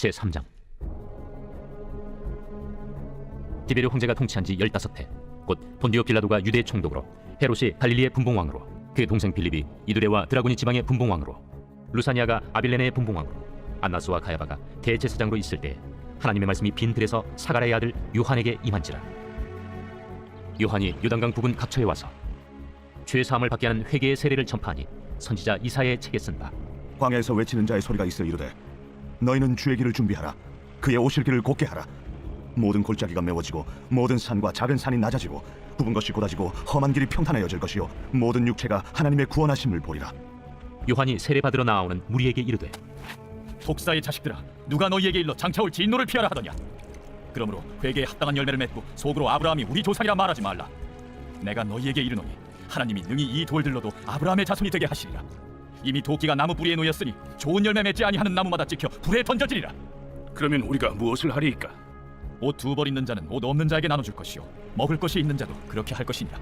제 3장. 디베르 황제가 통치한 지 15해 곧 본디오 빌라도가 유대 총독으로 헤롯이 갈릴리의 분봉왕으로 그 동생 빌립이 이두레와 드라고니 지방의 분봉왕으로 루사니아가 아빌레네의 분봉왕으로 안나스와 가야바가 대제사장으로 있을 때 하나님의 말씀이 빈 들에서 사가랴의 아들 요한에게 임한지라. 요한이 요단강 부근 각처에 와서 죄 사함을 받게 하는 회개의 세례를 전파하니 선지자 이사야의 책에 쓴바. 광야에서 외치는 자의 소리가 있어 이르되 너희는 주의 길을 준비하라. 그의 오실 길을 곧게 하라. 모든 골짜기가 메워지고 모든 산과 작은 산이 낮아지고 굽은 것이 곧아지고 험한 길이 평탄해져질 것이요. 모든 육체가 하나님의 구원하심을 보리라. 요한이 세례 받으러 나오는 무리에게 이르되 독사의 자식들아 누가 너희에게 일러 장차올 진노를 피하라 하더냐? 그러므로 회개에 합당한 열매를 맺고 속으로 아브라함이 우리 조상이라 말하지 말라. 내가 너희에게 이르노니 하나님이 능히 이 돌들로도 아브라함의 자손이 되게 하시리라 이미 도끼가 나무 뿌리에 놓였으니 좋은 열매 맺지 아니하는 나무마다 찍혀 불에 던져지리라 그러면 우리가 무엇을 하리이까? 옷 두 벌 있는 자는 옷 없는 자에게 나눠줄 것이요 먹을 것이 있는 자도 그렇게 할 것이니라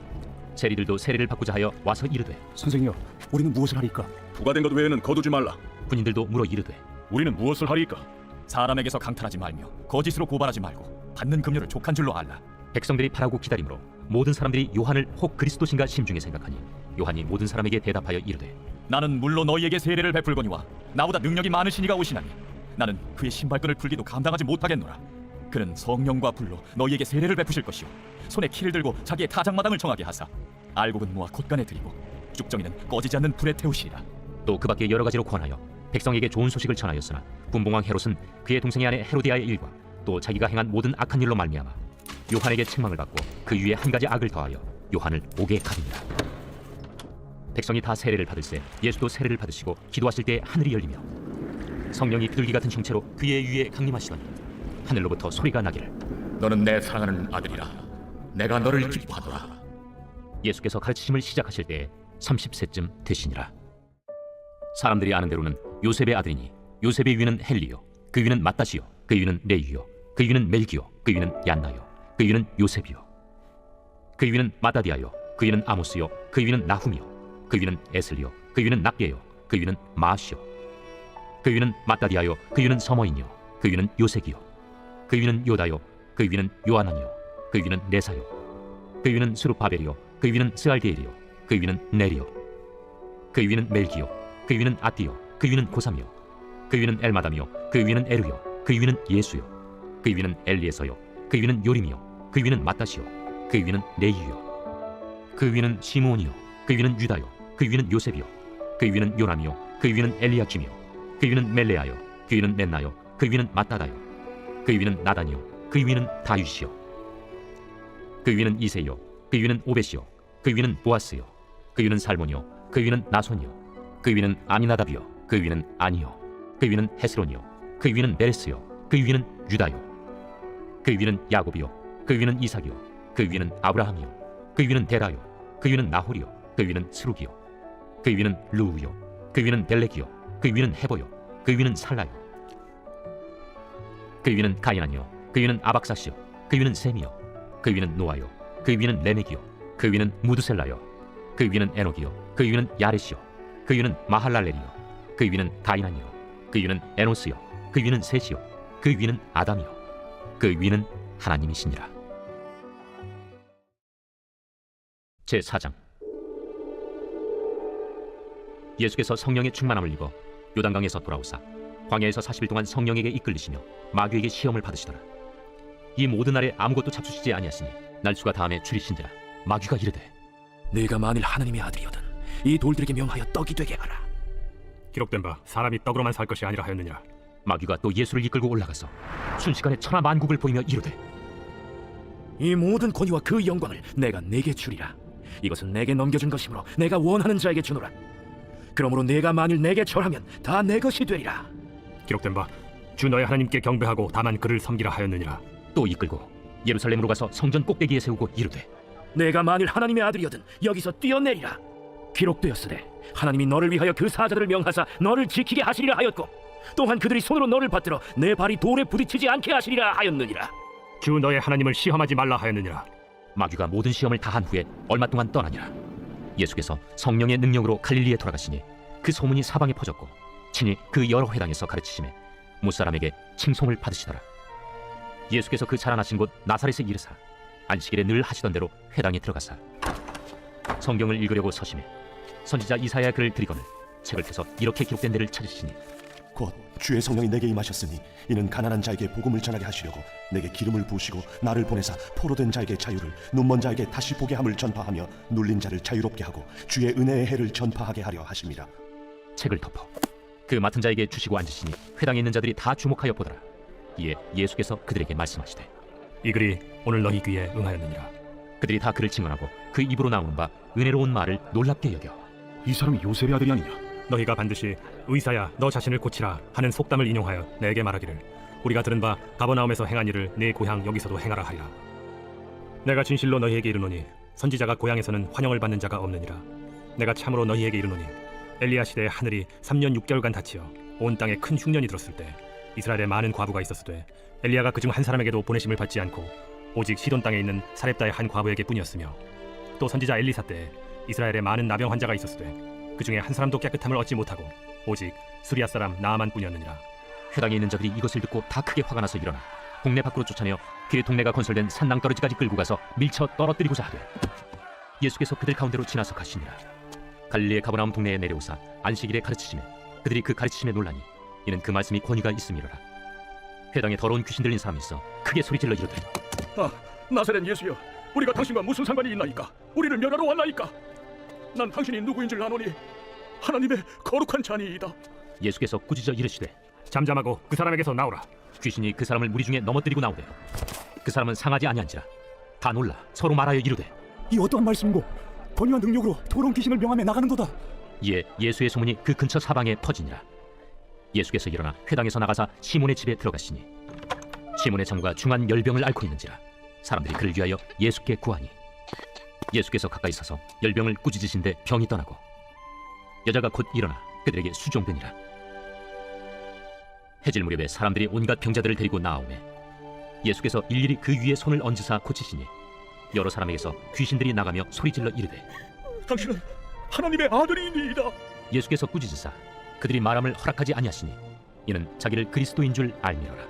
세리들도 세례를 받고자 하여 와서 이르되 선생이여, 우리는 무엇을 하리까? 부과된 것 외에는 거두지 말라. 군인들도 물어 이르되 우리는 무엇을 하리이까? 사람에게서 강탈하지 말며 거짓으로 고발하지 말고 받는 금료를 족한 줄로 알라 백성들이 바라고 기다림으로 모든 사람들이 요한을 혹 그리스도신가 심중에 생각하니 요한이 모든 사람에게 대답하여 이르되 나는 물로 너희에게 세례를 베풀거니와 나보다 능력이 많으시니가 오시나니 나는 그의 신발끈을 풀기도 감당하지 못하겠노라. 그는 성령과 불로 너희에게 세례를 베푸실 것이요. 손에 키를 들고 자기의 타작마당을 정하게 하사 알곡은 모아 곳간에 드리고 쭉정이는 꺼지지 않는 불에 태우시리라. 또 그 밖에 여러 가지로 권하여 백성에게 좋은 소식을 전하였으나 분봉왕 헤롯은 그의 동생의 아내 헤로디아의 일과 또 자기가 행한 모든 악한 일로 말미암아 요한에게 책망을 받고 그 위에 한 가지 악을 더하여 요한을 옥에 가두니라 백성이 다 세례를 받을세 예수도 세례를 받으시고 기도하실 때 하늘이 열리며 성령이 비둘기 같은 형체로 그의 위에 강림하시더니 하늘로부터 소리가 나기를. 너는 내 사랑하는 아들이라. 내가 너를 기뻐하노라. 예수께서 가르치심을 시작하실 때에 30세쯤 되시니라. 사람들이 아는 대로는 요셉의 아들이니 요셉의 위는 헬리요 그 위는 마따시요 그 위는 레이요 그 위는 멜기요 그 위는 얀나요 그 위는 요셉이요 그 위는 마다디아요 그 위는 아모스요 그 위는 나훔이요 그 위는 에슬리요 그 위는 납게요 그 위는 마시요 그 위는 마다디아요 그 위는 서머인이요 그 위는 요색이요 그 위는 요다요 그 위는 요하나니요 그 위는 네사요 그 위는 수르바벨이요 그 위는 스알디엘이요 그 위는 네리요 그 위는 멜기요 그 위는 아띠요 그 위는 고삼이요 그 위는 엘마담이요 그 위는 에르요 그 위는 예수요 그 위는 엘리에서요 그 위는 요림이요 그 위는 마따시요 그 위는 레이요 그 위는 시므온이요 그 위는 유다요 그 위는 요셉이요 그 위는 요람이요 그 위는 엘리야킴이요 그 위는 멜레아요 그 위는 멘나요 그 위는 마따다요 그 위는 나단이요 그 위는 다윗이요 그 위는 이세요 그 위는 오벳이요 그 위는 보아스요 그 위는 살몬이요 그 위는 나손이요 그 위는 아미나답이요 그 위는 아니요 그 위는 헤스론이요 그 위는 메레스요 그 위는 유다요 그 위는 야곱이요 그 위는 이삭이요 그 위는 아브라함이요 그 위는 데라요 그 위는 나홀이요 그 위는 스룩이요 그 위는 루우요 그 위는 벨렉이요 그 위는 헤보요 그 위는 살라요 그 위는 가이나니요 그 위는 아박사시요 그 위는 셈이요 그 위는 노아요 그 위는 레멕이요 그 위는 무드셀라요 그 위는 에녹이요 그 위는 야레시요 그 위는 마할랄렐이요 그 위는 가이나니요 그 위는 에노스요 그 위는 셋이요 그 위는 아담이요 그 위는 하나님이시니라 제 4장 예수께서 성령의 충만함을 입어 요단강에서 돌아오사 광야에서 40일 동안 성령에게 이끌리시며 마귀에게 시험을 받으시더라 이 모든 날에 아무것도 잡수시지 아니하시니 날수가 다음에 줄이신지라 마귀가 이르되 네가 만일 하나님의 아들이거든 이 돌들에게 명하여 떡이 되게 하라. 기록된 바 사람이 떡으로만 살 것이 아니라 하였느냐 마귀가 또 예수를 이끌고 올라가서 순식간에 천하 만국을 보이며 이르되 이 모든 권위와 그 영광을 내가 네게 주리라. 이것은 내게 넘겨준 것이므로 내가 원하는 자에게 주노라. 그러므로 네가 만일 내게 절하면 다 내 것이 되리라. 기록된 바 주 너의 하나님께 경배하고 다만 그를 섬기라 하였느니라 또 이끌고 예루살렘으로 가서 성전 꼭대기에 세우고 이르되 내가 만일 하나님의 아들이거든 여기서 뛰어내리라. 기록되었으되 하나님이 너를 위하여 그 사자들을 명하사 너를 지키게 하시리라 하였고 또한 그들이 손으로 너를 받들어 내 발이 돌에 부딪히지 않게 하시리라 하였느니라. 주 너의 하나님을 시험하지 말라 하였느니라 마귀가 모든 시험을 다한 후에 얼마 동안 떠나니라 예수께서 성령의 능력으로 갈릴리에 돌아가시니 그 소문이 사방에 퍼졌고 친히 그 여러 회당에서 가르치심에 무사람에게 칭송을 받으시더라. 예수께서 그 자라나신 곳 나사렛에 이르사 안식일에 늘 하시던 대로 회당에 들어가사 성경을 읽으려고 서심해 선지자 이사야 글을 드리거늘 책을 펴서 이렇게 기록된 데를 찾으시니 곧 주의 성령이 내게 임하셨으니 이는 가난한 자에게 복음을 전하게 하시려고 내게 기름을 부으시고 나를 보내사 포로된 자에게 자유를 눈먼 자에게 다시 보게 함을 전파하며 눌린 자를 자유롭게 하고 주의 은혜의 해를 전파하게 하려 하심이라 책을 덮어 그 맡은 자에게 주시고 앉으시니 회당에 있는 자들이 다 주목하여 보더라. 이에 예수께서 그들에게 말씀하시되 이 글이 오늘 너희 귀에 응하였느니라. 그들이 다 그를 증언하고 그 입으로 나오는 바 은혜로운 말을 놀랍게 여겨 이 사람이 요셉의 아들이 아니냐? 너희가 반드시 의사야 너 자신을 고치라 하는 속담을 인용하여 내게 말하기를 우리가 들은 바 가버나움에서 행한 일을 내 고향 여기서도 행하라 하리라. 내가 진실로 너희에게 이르노니 선지자가 고향에서는 환영을 받는 자가 없느니라. 내가 참으로 너희에게 이르노니 엘리야 시대에 하늘이 3년 6개월간 닫히어 온 땅에 큰 흉년이 들었을 때 이스라엘에 많은 과부가 있었으되 엘리야가 그중 한 사람에게도 보내심을 받지 않고 오직 시돈 땅에 있는 사렙다의 한 과부에게 뿐이었으며 또 선지자 엘리사 때에 이스라엘에 많은 나병 환자가 있었으되 그 중에 한 사람도 깨끗함을 얻지 못하고 오직 수리아 사람 나아만뿐이었느니라. 회당에 있는 자들이 이것을 듣고 다 크게 화가 나서 일어나 동네 밖으로 쫓아내어 그 동네가 건설된 산낭떠러지까지 끌고 가서 밀쳐 떨어뜨리고자 하되 예수께서 그들 가운데로 지나서 가시니라 갈릴리의 가버나움 동네에 내려오사 안식일에 가르치시매 그들이 그 가르치심에 놀라니 이는 그 말씀이 권위가 있음이로라 회당에 더러운 귀신 들린 사람이 있어 크게 소리질러 이르되 아, 나사렛 예수여, 우리가 당신과 무슨 상관이 있나이까? 우리를 멸하러 왔나이까? 난 당신이 누구인 줄 아노니 하나님의 거룩한 자니이다. 예수께서 꾸짖어 이르시되 잠잠하고 그 사람에게서 나오라. 귀신이 그 사람을 무리 중에 넘어뜨리고 나오되 그 사람은 상하지 아니한지라 다 놀라 서로 말하여 이르되 이 어떠한 말씀이고 권위와 능력으로 더러운 귀신을 명함에 나가는도다 이에 예수의 소문이 그 근처 사방에 퍼지니라. 예수께서 일어나 회당에서 나가사 시몬의 집에 들어가시니 시몬의 장과 중한 열병을 앓고 있는지라 사람들이 그를 위하여 예수께 구하니 예수께서 가까이 서서 열병을 꾸짖으신데 병이 떠나고 여자가 곧 일어나 그들에게 수종되니라. 해질 무렵에 사람들이 온갖 병자들을 데리고 나아오매 예수께서 일일이 그 위에 손을 얹으사 고치시니 여러 사람에게서 귀신들이 나가며 소리질러 이르되 당신은 하나님의 아들이니이다. 예수께서 꾸짖으사 그들이 말함을 허락하지 아니하시니 이는 자기를 그리스도인 줄 알미로라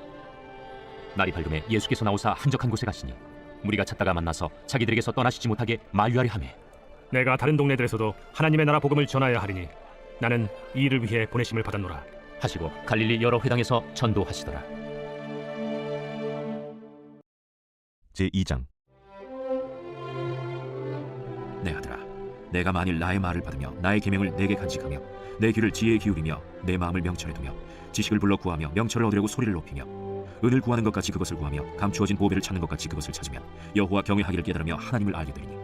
날이 밝음에 예수께서 나오사 한적한 곳에 가시니 무리가 찾다가 만나서 자기들에게서 떠나시지 못하게 만류하려 하매 내가 다른 동네들에서도 하나님의 나라 복음을 전하여 하리니 나는 이 일을 위해 보내심을 받았노라. 하시고 갈릴리 여러 회당에서 전도하시더라. 제 2장. 내 아들아 내가 만일 나의 말을 받으며 나의 계명을 내게 간직하며 내 귀를 지혜에 기울이며 내 마음을 명철에 두며 지식을 불러 구하며 명철을 얻으려고 소리를 높이며 은을 구하는 것 같이 그것을 구하며 감추어진 보배를 찾는 것 같이 그것을 찾으면 여호와 경외하기를 깨달으며 하나님을 알게 되리니.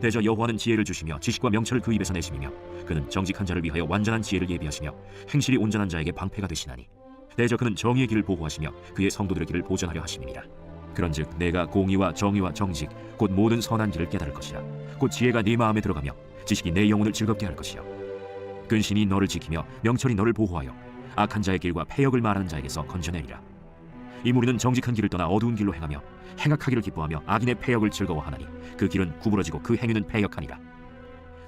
대저 여호와는 지혜를 주시며 지식과 명철을 그 입에서 내심이며 그는 정직한 자를 위하여 완전한 지혜를 예비하시며 행실이 온전한 자에게 방패가 되시나니. 대저 그는 정의의 길을 보호하시며 그의 성도들의 길을 보전하려 하심이니라. 그런즉 내가 공의와 정의와 정직 곧 모든 선한 길을 깨달을 것이라. 곧 지혜가 네 마음에 들어가며 지식이 내 영혼을 즐겁게 할 것이요. 근신이 너를 지키며 명철이 너를 보호하여 악한 자의 길과 패역을 말하는 자에게서 건져내리라 이 무리는 정직한 길을 떠나 어두운 길로 행하며 행악하기를 기뻐하며 악인의 패역을 즐거워하나니 그 길은 구부러지고 그 행위는 패역하니라.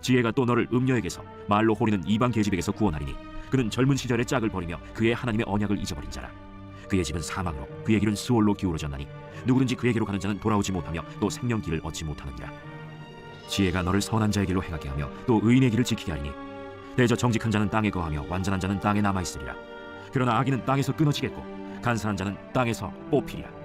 지혜가 또 너를 음녀에게서 말로 호리는 이방 계집에게서 구원하리니 그는 젊은 시절의 짝을 버리며 그의 하나님의 언약을 잊어버린 자라. 그의 집은 사망으로 그의 길은 수월로 기울어졌나니 누구든지 그에게로 가는 자는 돌아오지 못하며 또 생명 길을 얻지 못하느니라. 지혜가 너를 선한 자의 길로 행하게 하며 또 의인의 길을 지키게 하리니 대저 정직한 자는 땅에 거하며 완전한 자는 땅에 남아 있으리라. 그러나 악인은 땅에서 끊어지겠고 간사한 자는 땅에서 뽑히리라